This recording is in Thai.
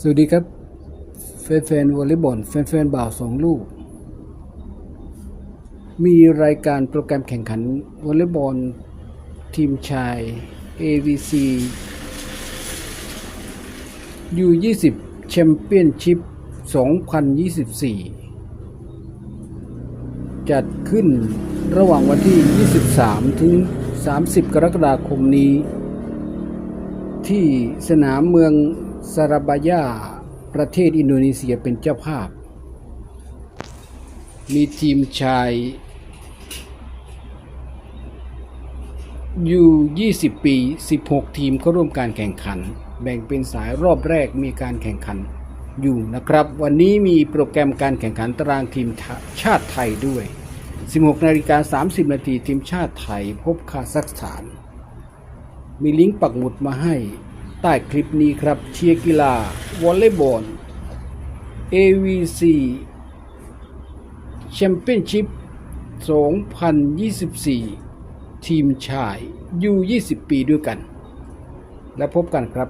สวัสดีครับแฟนๆวอลเลย์บอลแฟนๆบ่าวสองลูก มีรายการโปรแกรมแข่งขันวอลเลย์บอลทีมชาย AVC U20 แชมเปี้ยนชิพ2024 จัดขึ้นระหว่างวันที่ 23 ถึง 30 กรกฎาคมนี้ ที่สนามเมือง ซาราบายา ประเทศอินโดนีเซียเป็นเจ้าภาพ มีทีมชายอยู่ 20 ปี 16 ทีมเข้าร่วมการแข่งขัน แบ่งเป็นสายรอบแรกมีการแข่งขันอยู่นะครับ วันนี้มีโปรแกรมการแข่งขันตารางทีมชาติไทยด้วย 16 นาฬิกา 30 นาทีทีมชาติไทยพบคาซัคสถาน มีลิงก์ปักหมุดมาให้ ใต้คลิปนี้ครับเชียร์กีฬาวอลเลย์บอล AVC Championship 2024 ทีมชาย U20 ปีด้วยกัน และพบกันครับ